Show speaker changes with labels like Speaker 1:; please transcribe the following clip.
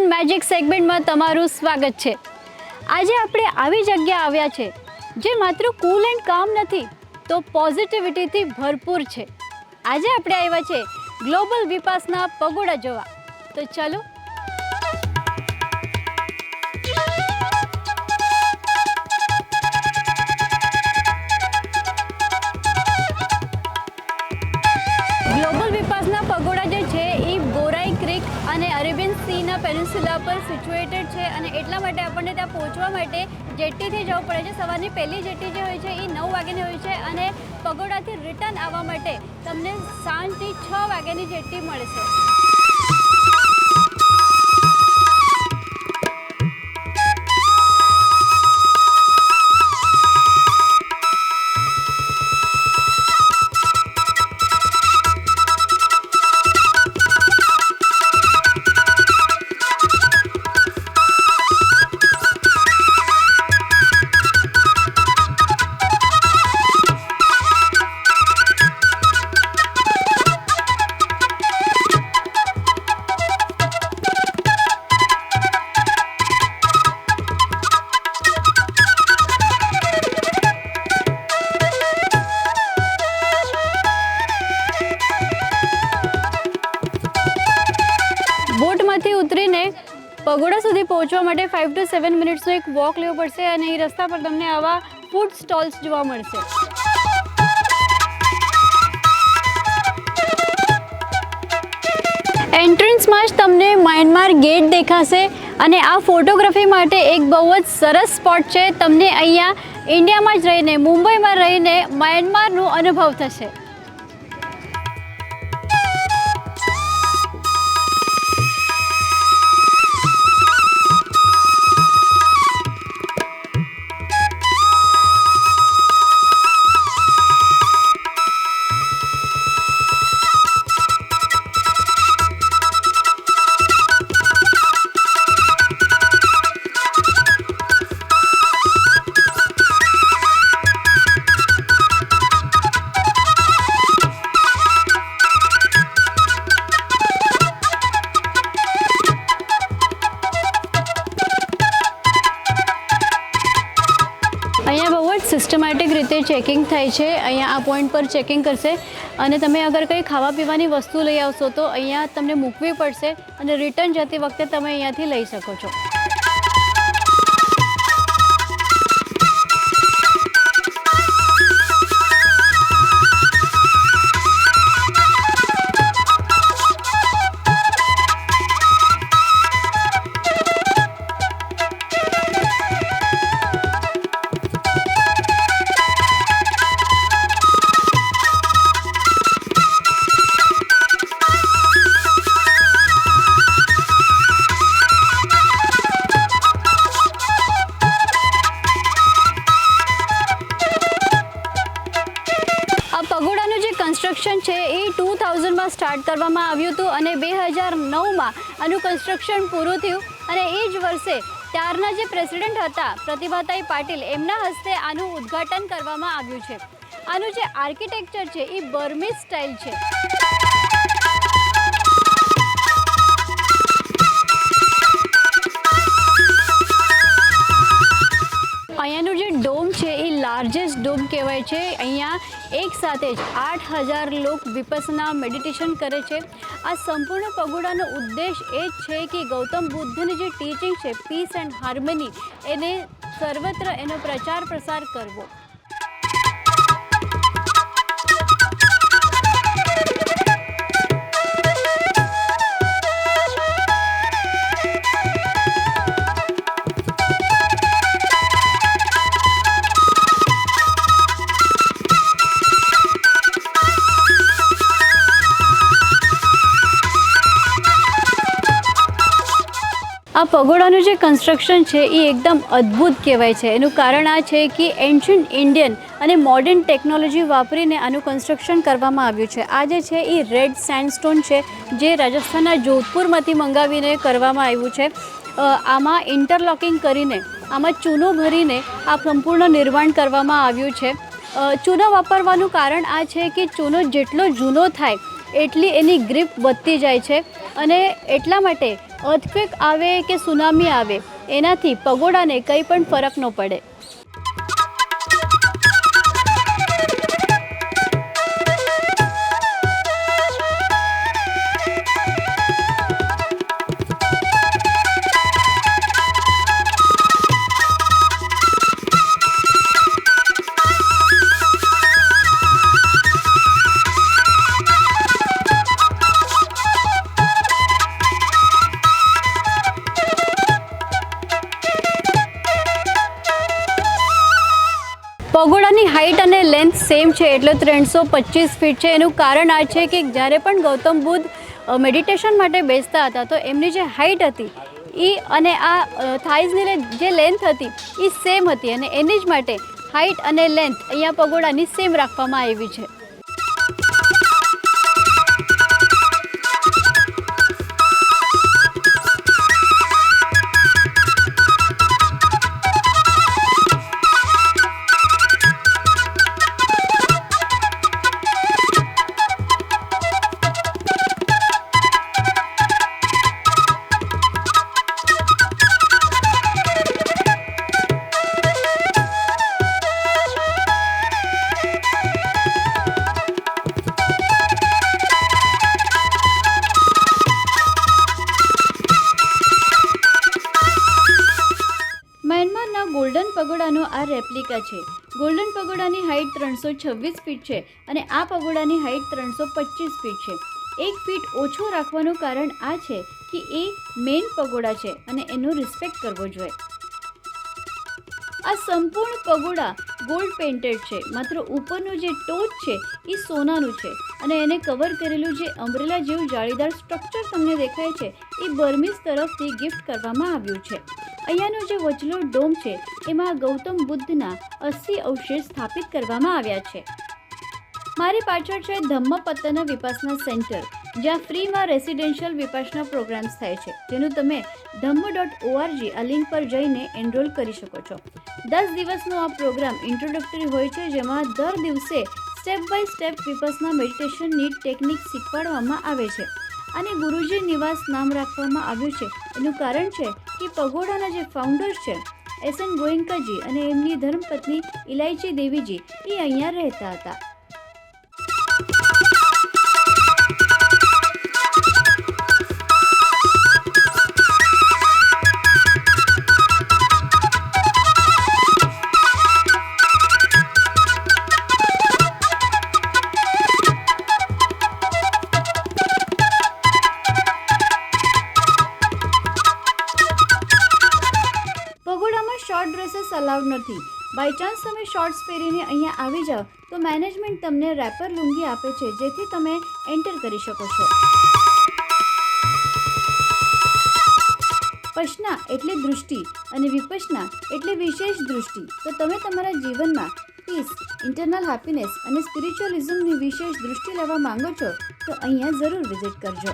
Speaker 1: Special magic સેગમેન્ટમાં તમારું સ્વાગત છે. આજે આપણે આવી જગ્યા આવ્યા છે, જે માત્ર કૂલ એન્ડ કામ નથી, તો પોઝિટિવિટીથી ભરપૂર છે. આજે આપણે આવ્યા છે ગ્લોબલ વિપાસના પગોડા જોવા. તો ચલો પેનિન્સ્યુલા પર સિચ્યુએટેડ છે અને એટલા માટે આપણને ત્યાં પહોંચવા માટે જેટ્ટીથી જવું પડે છે. સવારની પહેલી જેટ્ટી જે હોય છે એ નવ વાગ્યાની હોય છે અને પગોડાથી રિટર્ન આવવા માટે તમને સાંજથી છ વાગ્યાની જેટ્ટી મળશે. બોટમાંથી ઉતરીને પગોડા સુધી પહોંચવા માટે ફાઇવ ટુ સેવન મિનિટ્સનો એક વોક લેવો પડશે અને એ રસ્તા પર તમને આવા ફૂડ સ્ટોલ્સ જોવા મળશે. એન્ટ્રન્સમાં જ તમને મ્યાનમાર ગેટ દેખાશે અને આ ફોટોગ્રાફી માટે એક બહુ જ સરસ સ્પોટ છે. તમને અહીંયા ઇન્ડિયામાં જ રહીને, મુંબઈમાં રહીને મ્યાનમારનો અનુભવ થશે. જ સિસ્ટમેટિક રીતે ચેકિંગ થાય છે. અહીંયા આ પોઈન્ટ પર ચેકિંગ કરશે. અને તમે અગર કંઈ ખાવા પીવાની વસ્તુ લઈ આવશો તો અહીંયા તમને મૂકવી પડશે અને રિટર્ન જતી વખતે તમે અહીંયાથી લઈ શકો છો. આવ્યું હતું અને બે હજાર નવમાં આનું કન્સ્ટ્રક્શન પૂરું થયું. અને એ જ વર્ષે ત્યારના જે પ્રેસિડેન્ટ હતા, પ્રતિભાતાઈ પાટીલ, એમના હસ્તે આનું ઉદ્ઘાટન કરવામાં આવ્યું છે. આનું જે આર્કિટેક્ચર છે, એ બર્મી સ્ટાઇલ છે. કહેવાય છે. અહીંયા એક સાથે જ આઠ હજાર લોક વિપસના મેડિટેશન કરે છે. આ સંપૂર્ણ પગોડાનો ઉદ્દેશ એ જ છે કે ગૌતમ બુદ્ધની જે ટીચિંગ છે પીસ એન્ડ હાર્મની એને સર્વત્ર એનો પ્રચાર પ્રસાર કરવો. આ પગોડાનું જે કન્સ્ટ્રક્શન છે, એ એકદમ અદ્ભુત કહેવાય છે. એનું કારણ આ છે કે એન્શિયન્ટ ઇન્ડિયન અને મોડર્ન ટેકનોલોજી વાપરીને આનું કન્સ્ટ્રક્શન કરવામાં આવ્યું છે. આ જે છે, એ રેડ સેન્ડસ્ટોન છે, જે રાજસ્થાનના જોધપુરમાંથી મંગાવીને કરવામાં આવ્યું છે. આમાં ઇન્ટરલોકિંગ કરીને, આમાં ચૂનો ભરીને આ સંપૂર્ણ નિર્માણ કરવામાં આવ્યું છે. ચૂનો વાપરવાનું કારણ આ છે કે ચૂનો જેટલો જૂનો થાય, એટલી એની ગ્રીપ વધતી જાય છે અને એટલા માટે અર્થક્વેક આવે કે સુનામી આવે એનાથી પગોડાને કંઈ પણ ફરક ન પડે. પગોડાની હાઇટ અને લેન્થ સેમ છે, એટલે ત્રણસો પચીસ ફીટ છે. એનું કારણ આ છે કે જ્યારે પણ ગૌતમ બુદ્ધ મેડિટેશન માટે બેસતા હતા, તો એમની જે હાઇટ હતી એ અને આ થાઇઝની જે લેન્થ હતી એ સેમ હતી. અને એની જ માટે હાઇટ અને લેન્થ અહીંયા પગોડાની સેમ રાખવામાં આવી છે. પગોડાનો આ રેપ્લિકા છે. ગોલ્ડન પગોડાની હાઇટ ત્રણસો છવ્વીસ ફીટ છે અને આ પગોડાની હાઇટ ત્રણસો પચીસ ફીટ છે. એક ફીટ ઓછો રાખવાનું કારણ આ છે કે એ મેઇન પગોડા છે અને એનો રિસ્પેક્ટ કરવો જોઈએ. આ સંપૂર્ણ પગોડા ગોલ્ડ પેઇન્ટેડ છે. માત્ર ઉપરનું જે ટોચ છે એ સોનાનું છે અને એને કવર કરેલું જે અમ્બ્રેલા જેવું જાળીદાર સ્ટ્રક્ચર તમને દેખાય છે એ બર્મીઝ તરફથી ગિફ્ટ કરવામાં આવ્યું છે. અહીંયાનો જે વચલો ડોમ છે, એમાં ગૌતમ બુદ્ધના અસ્થિ અવશેષ સ્થાપિત કરવામાં આવ્યા છે. મારી પાછળ છે ધમ્મપત્તન વિપાસના સેન્ટર, જ્યાં ફ્રીમાં રેસિડેન્શિયલ વિપાસના પ્રોગ્રામ્સ થાય છે. જેનું તમે Dhamma dot O R G આ લિંક પર જઈને એનરોલ કરી શકો છો. દસ દિવસનો આ પ્રોગ્રામ ઇન્ટ્રોડક્ટરી હોય છે, જેમાં દર દિવસે સ્ટેપ બાય સ્ટેપ વિપસના મેડિટેશનની ટેકનિક શીખવાડવામાં આવે છે. અને ગુરુજી નિવાસ નામ રાખવામાં આવ્યું છે. એનું કારણ છે કે પગોડાના જે ફાઉન્ડર્સ છે, એસ એન ગોયંકાજી અને એમની ધર્મપત્ની ઇલાયચી દેવીજી એ અહીંયા રહેતા હતા. નથી. બાય ચાન્સ તમે શોર્ટ્સ પહેરીને અહીંયા આવી જાઓ, તો મેનેજમેન્ટ તમને રેપર લુંગી આપે છે, જેથી તમે એન્ટર કરી શકો છો. પશના એટલે દૃષ્ટિ અને વિપશના એટલે વિશેષ દૃષ્ટિ. તો તમે તમારા જીવનમાં પીસ ઇન્ટરનલ હેપીનેસ અને સ્પિરિચ્યુઅલિઝમની વિશેષ દૃષ્ટિ લેવા માંગો છો, તો અહીંયા જરૂર વિઝિટ કરજો.